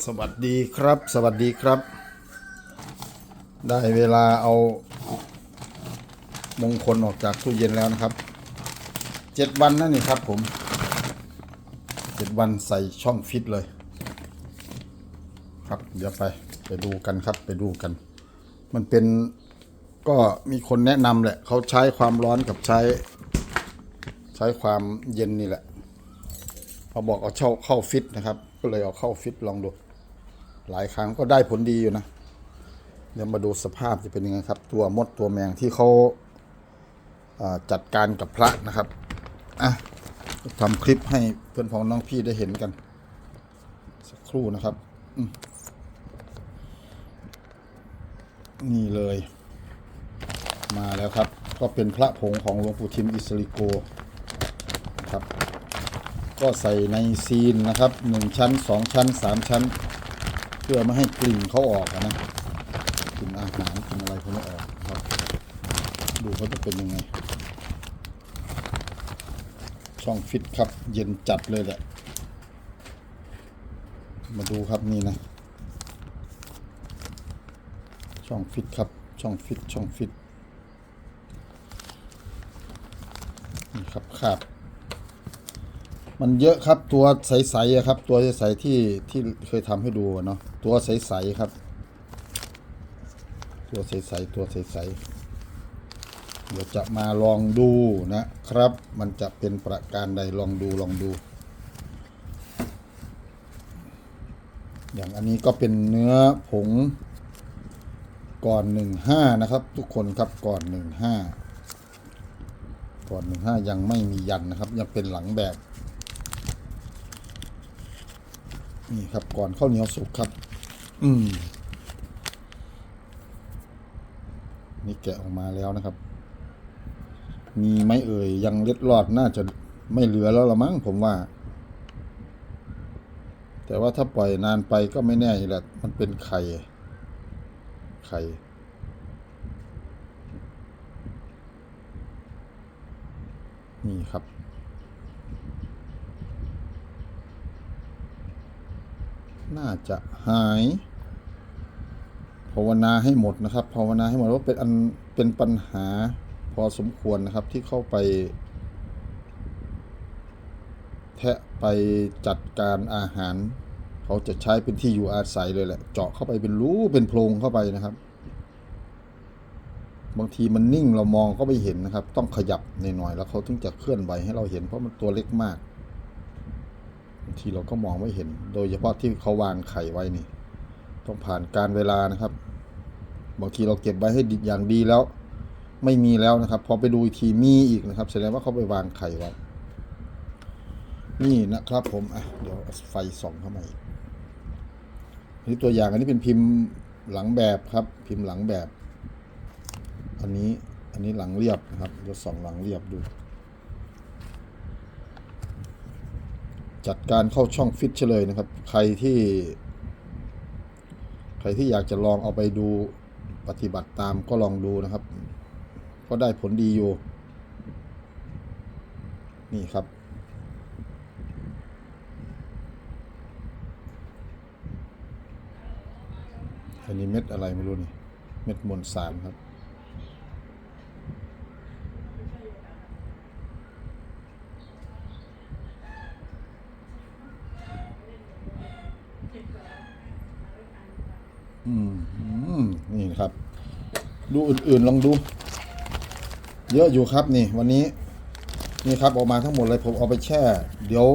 สวัสดีครับ สวัสดีครับ ได้เวลาเอามงคลออกจากตู้เย็นแล้วนะครับเจ็ดวันนั่นนี่ครับผมเจ็ดวันใส่ช่องฟิตเลย ครับเดี๋ยวไปไปดูกันครับไปดูกัน มันเป็นก็มีคนแนะนำแหละเขาใช้ความร้อนกับใช้ ใช้ความเย็นนี่แหละเขาบอกเอาเข้าเข้าฟิตนะครับ ก็เลยเอาเข้าฟิตลองดู หลายครั้งก็ได้ผลดีอยู่นะ เดี๋ยวมาดูสภาพจะเป็นยังไงครับ ตัวมดตัวแมงที่เขาอ่าจัดการกับพระนะครับ อะทำคลิปให้เพื่อนพ้องน้องพี่ได้เห็นกัน สักครู่นะครับ นี่เลย มาแล้วครับ ก็เป็นพระผงของหลวงปู่ทิมอิสริโกครับ ก็ใส่ในซีนนะครับหนึ่งชั้นสองชั้นสามชั้น เพื่อไม่ให้กลิ่นเขาออกนะกลิ่นอาหารกลิ่นอะไรเขาไม่ออกครับ ดูเขาจะเป็นยังไง ช่องฟิตครับ เย็นจัดเลยแหละ มาดูครับนี่นะ ช่องฟิตครับ ช่องฟิตช่องฟิตนี่ครับครับ มันเยอะครับตัวใสๆครับ ตัวใสๆที่ที่เคยทำให้ดูเนาะตัวใสๆครับ ตัวใสๆตัวใสๆเดี๋ยวจะมาลองดูนะครับ มันจะเป็นประการใดลองดูลองดู อย่างอันนี้ก็เป็นเนื้อผงก่อนหนึ่งห้านะครับ ทุกคนครับก่อนหนึ่งห้าก่อนหนึ่งห้ายังไม่มียันนะครับ ยังเป็นหลังแบบ นี่ครับก่อนข้าวเหนียวสุกครับ อืม นี่แกะออกมาแล้วนะครับ มีไหม่เอ่ยยังเล็ดรอดน่าจะไม่เหลือแล้วละมั้งผมว่า แต่ว่าถ้าปล่อยนานไปก็ไม่แน่แหละมันเป็นไข่ ไข่นี่ครับ น่าจะหายภาวนาให้หมดนะครับภาวนาให้หมดว่าเป็นอันเป็นปัญหาพอสมควรนะครับที่เข้าไป แทะไปจัดการอาหาร เขาจะใช้เป็นที่อยู่อาศัยเลยแหละ เจาะเข้าไปเป็นรูเป็นโพรงเข้าไปนะครับ บางทีมันนิ่งเรามองก็ไม่เห็นนะครับ ต้องขยับหน่อยๆแล้วเขาถึงจะเคลื่อนไหวให้เราเห็นเพราะมันตัวเล็กมาก ที่เราก็มองไม่เห็น โดยเฉพาะที่เขาวางไข่ไว้นี่ ต้องผ่านการเวลานะครับบางทีเราเก็บไว้ให้ดีอย่างดีแล้ว ไม่มีแล้วนะครับ พอไปดูอีกทีมีอีกนะครับ แสดงว่าเขาไปวางไข่ไว้นี่นะครับผมอะเดี๋ยวไฟส่องเข้ามาอีกนี่ตัวอย่างอันนี้เป็นพิมพ์หลังแบบครับ พิมพ์หลังแบบ อันนี้อันนี้หลังเรียบนะครับเดี๋ยวส่องหลังเรียบดู จัดการเข้าช่องฟิตเฉลยนะครับ ใครที่ ใครที่อยากจะลองเอาไปดูปฏิบัติตามก็ลองดูนะครับ ก็ได้ผลดีอยู่ นี่ครับ อันนี้เม็ดอะไรไม่รู้นี่ เม็ดมวลสารครับ อืมอืมนี่ครับ ดูอื่นๆลองดู เยอะอยู่ครับนี่ วันนี้นี่ครับออกมาทั้งหมดเลยผมเอาไปแช่ เดี๋ยว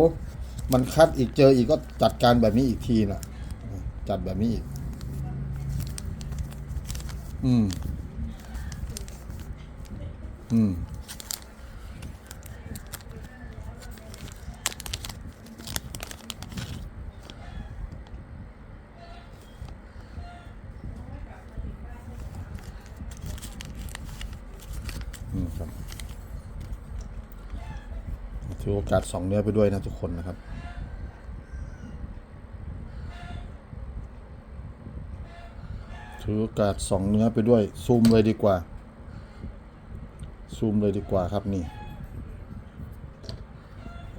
มันคัดอีกเจออีกก็จัดการแบบนี้อีกทีนะจัดแบบนี้อีก อืม อืม อืมครับ ถือโอกาสสองเนื้อไปด้วยนะทุกคนนะครับถือโอกาสสองเนื้อไปด้วย ซูมเลยดีกว่า ซูมเลยดีกว่าครับนี่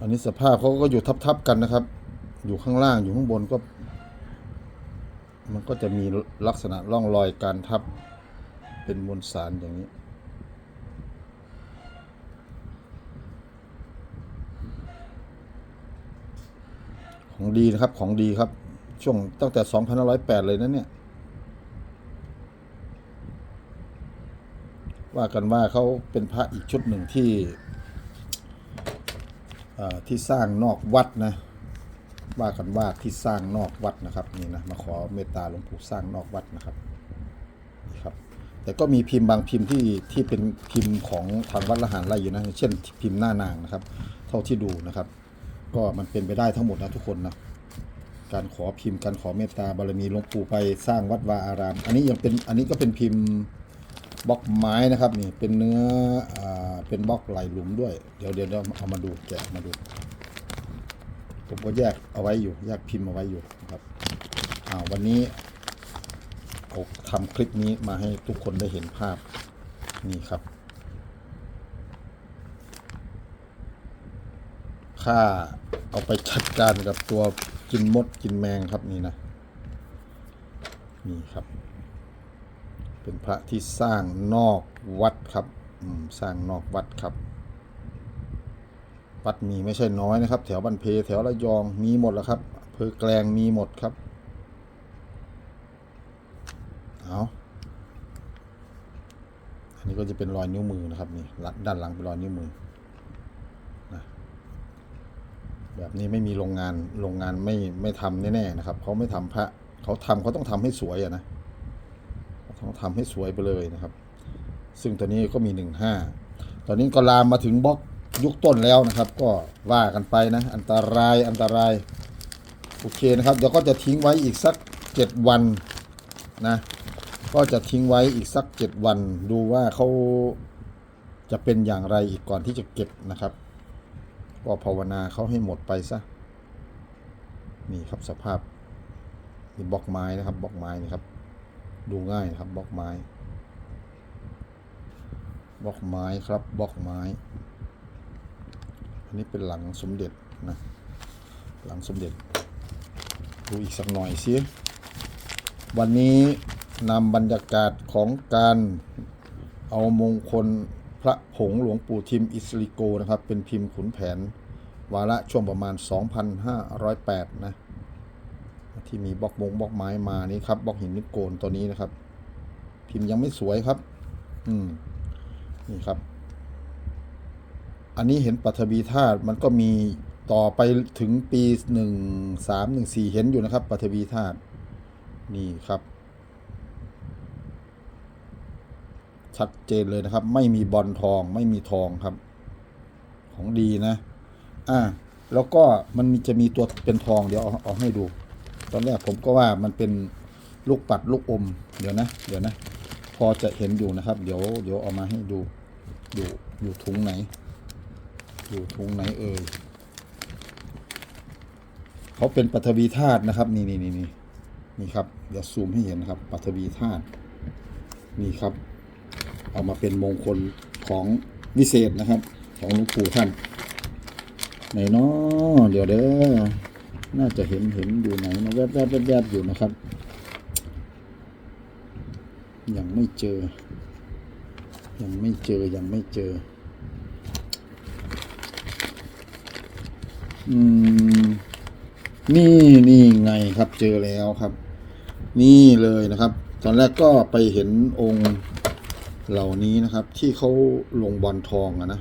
อันนี้สภาพเขาก็อยู่ทับๆกันนะครับ อยู่ข้างล่างอยู่ข้างบนก็ มันก็จะมีลักษณะร่องรอยการทับเป็นมวลสารอย่างนี้ ของดีนะครับ ของดีครับ ช่วงตั้งแต่ 2508 เลยนะเนี่ย ว่ากันว่าเขาเป็นพระอีกชุดหนึ่งที่ที่สร้างนอกวัดนะว่ากันว่าที่สร้างนอกวัดนะครับนี่นะมาขอเมตตาหลวงปู่สร้างนอกวัดนะครับนี่ครับ แต่ก็มีพิมพ์บางพิมพ์ที่ที่เป็นพิมพ์ของทางวัดละหารไรอยู่นะเช่นพิมพ์หน้านางนะครับ เท่าที่ดูนะครับ ก็มันเป็นไปได้ทั้งหมดนะทุกคนนะการขอพิมพ์การขอเมตตาบารมีหลวงปู่ไปสร้างวัดวาอาราม อันนี้ยังเป็นอันนี้ก็เป็นพิมพ์บล็อกไม้นะครับนี่เป็นเนื้ออเป็นบล็อกไหลหลุมด้วย เดี๋ยวเดี๋ยวเอามาดูแกะมาดูผมก็แยกเอาไว้อยู่แยกพิมพ์เอาไว้อยู่นะครับอ่าวันนี้เอาทำคลิปนี้มาให้ทุกคนได้เห็นภาพนี่ครับ ค่าเอาไปจัดการกับตัวกินมดกินแมงครับนี่นะ นี่ครับ เป็นพระที่สร้างนอกวัดครับสร้างนอกวัดครับ วัดมีไม่ใช่น้อยนะครับ แถวบันเพแถวระยองมีหมดแล้วครับเภอแกลงมีหมดครับเอาอันนี้ก็จะเป็นรอยนิ้วมือนะครับนี่หลังด้านหลังเป็นรอยนิ้วมือนะ แบบนี้ไม่มีโรงงานโรงงานไม่ไม่ทำแน่ๆนะครับเขาไม่ทำพระเขาทำเขาต้องทำให้สวยอะนะเขาต้องทำให้สวยไปเลยนะครับ ซึ่งตัวนี้ก็มีหนึ่งห้าตอนนี้ก็ลามมาถึงบล็อกยุคต้นแล้วนะครับ ก็ว่ากันไปนะ อันตรายอันตรายโอเคนะครับเดี๋ยวก็จะทิ้งไว้อีกสักเจ็ดวันนะก็จะทิ้งไว้อีกสักเจ็ดวัน ดูว่าเขาจะเป็นอย่างไรอีกก่อนที่จะเก็บนะครับ ก็ภาวนาเขาให้หมดไปซะนี่ครับสภาพนี่บล็อกไม้นะครับบล็อกไม้นี่ครับ ดูง่ายนะครับบล็อกไม้บล็อกไม้ครับบล็อกไม้ อันนี้เป็นหลังสมเด็จนะหลังสมเด็จดูอีกสักหน่อยสิวันนี้นำบรรยากาศของการเอามงคล พระผงหลวงปู่ทิมอิสริโกนะครับ เป็นพิมพ์ขุนแผน วาระช่วงประมาณ 2,508 นะ ที่มีบล็อกมงบล็อกไม้มานี่ครับบล็อกหินนิโกนตัวนี้นะครับ พิมพ์ยังไม่สวยครับ อืมนี่ครับ อันนี้เห็นปัทวีธาตุมันก็มีต่อไปถึงปีหนึ่งสามหนึ่งสี่เห็นอยู่นะครับปัทวีธาตุนี่ครับ ชัดเจนเลยนะครับ ไม่มีบอลทองไม่มีทองครับ ของดีนะ อ่า แล้วก็มันมีจะมีตัวเป็นทองเดี๋ยวเอาเอาให้ดู ตอนแรกผมก็ว่ามันเป็นลูกปัดลูกอม เดี๋ยวนะ เดี๋ยวนะ พอจะเห็นอยู่นะครับ เดี๋ยวเดี๋ยวเอามาให้ดูอยู่อยู่ถุงไหน อยู่ถุงไหนเอ่ยเขาเป็นปฐวีธาตุนะครับ นี่นี่นี่นี่นี่ครับเดี๋ยวซูมให้เห็นนะครับปฐวีธาตุนี่ครับ เอามาเป็นมงคลของวิเศษนะครับ ของหลวงปู่ท่านไหนเนาะเดี๋ยวเด้อน่าจะเห็นเห็นอยู่ไหนนะแวบแวบแวบแวบอยู่นะครับ ยังไม่เจอ ยังไม่เจอยังไม่เจอ อืมนี่นี่ไงครับเจอแล้วครับ นี่เลยนะครับ ตอนแรกก็ไปเห็นองค์ เหล่านี้นะครับ ที่เขาลงบอลทองอะนะ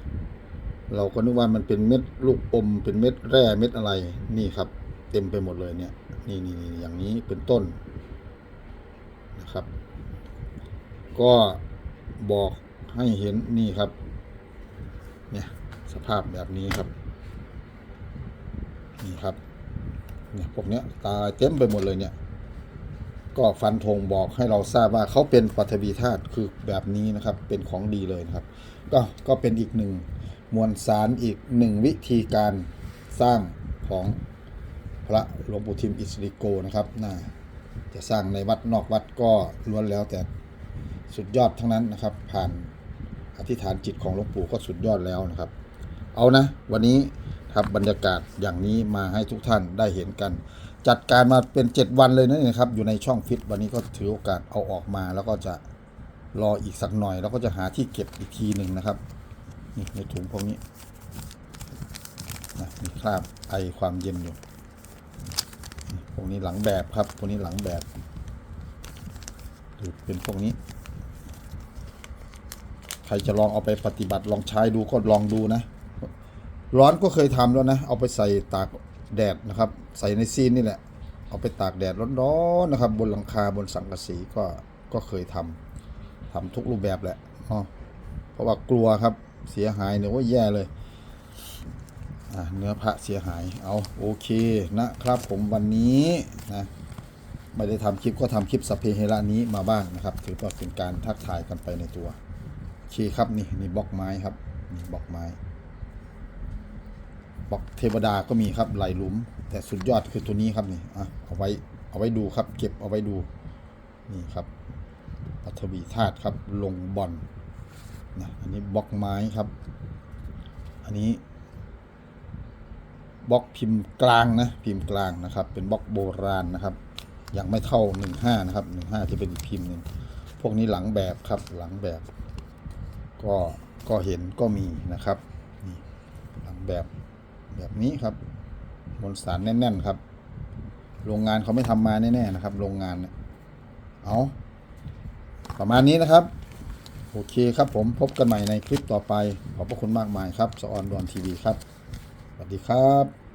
เราก็นึกว่ามันเป็นเม็ดลูกอม เป็นเม็ดแร่เม็ดอะไรนี่ครับ เต็มไปหมดเลยเนี่ย นี่นี่นี่อย่างนี้เป็นต้นนะครับ ก็บอกให้เห็นนี่ครับ เนี่ยสภาพแบบนี้ครับ นี่ครับ เนี่ยพวกเนี้ยตายเต็มไปหมดเลยเนี่ย ก็ฟันธงบอกให้เราทราบว่าเขาเป็นปฐวีธาตุคือแบบนี้นะครับ เป็นของดีเลยนะครับ ก็ก็เป็นอีกหนึ่งมวลสารอีกหนึ่งวิธีการสร้างของพระหลวงปู่ทิมอิสริโกนะครับน่าจะสร้างในวัดนอกวัดก็ล้วนแล้วแต่สุดยอดทั้งนั้นนะครับ ผ่านอธิษฐานจิตของหลวงปู่ก็สุดยอดแล้วนะครับ เอานะ วันนี้ครับบรรยากาศอย่างนี้มาให้ทุกท่านได้เห็นกัน จัดการมาเป็นเจ็ดวันเลยนะเนี่ครับ อยู่ในช่องฟิตวันนี้ก็ถือโอกาสเอาออกมา แล้วก็จะรออีกสักหน่อย แล้วก็จะหาที่เก็บอีกทีหนึ่งนะครับ นี่ในถุงพวกนี้นะมีคราบไอความเย็นอยู่พวกนี้หลังแบบครับพวกนี้หลังแบบหรือเป็นพวกนี้ ใครจะลองเอาไปปฏิบัติลองใช้ดูก็ลองดูนะ ร้อนก็เคยทำแล้วนะ เอาไปใส่ตาก แดดนะครับ ใส่ในซีนนี่แหละ เอาไปตากแดดร้อนๆนะครับ บนหลังคาบนสังกะสีก็ก็เคยทำทำทุกรูปแบบแหละเพราะว่ากลัวครับเสียหายเนี่ยว่าแย่เลยเนื้อพระเสียหายเอาโอเคนะครับผมวันนี้นะไม่ได้ทำคลิปก็ทำคลิปสเพเฮระนี้มาบ้างนะครับ ถือว่าเป็นการทักทายกันไปในตัวโอเคครับนี่นี่บล็อกไม้ครับนี่บล็อกไม้ บล็อกเทวดาก็มีครับไหลหลุม แต่สุดยอดคือตัวนี้ครับนี่อะเอาไว้เอาไว้ดูครับ เก็บเอาไว้ดูนี่ครับปัทวีธาตุครับลงบอลนะอันนี้บล็อกไม้ครับ อันนี้บล็อกพิมพ์กลางนะพิมพ์กลางนะครับ เป็นบล็อกโบราณนะครับ ยังไม่เท่า 15 นะครับ 15จะเป็นอีกพิมพ์หนึ่งพวกนี้หลังแบบครับหลังแบบ ก็ก็เห็นก็มีนะครับนี่หลังแบบ แบบนี้ครับมวลสารแน่น ๆ ครับ โรงงานเขาไม่ทำมาแน่ๆนะครับ โรงงานเนี่ยเอาประมาณนี้นะครับ โอเคครับผมพบกันใหม่ในคลิปต่อไป ขอบพระคุณมากมายครับ สออนดอนทีวีครับ สวัสดีครับ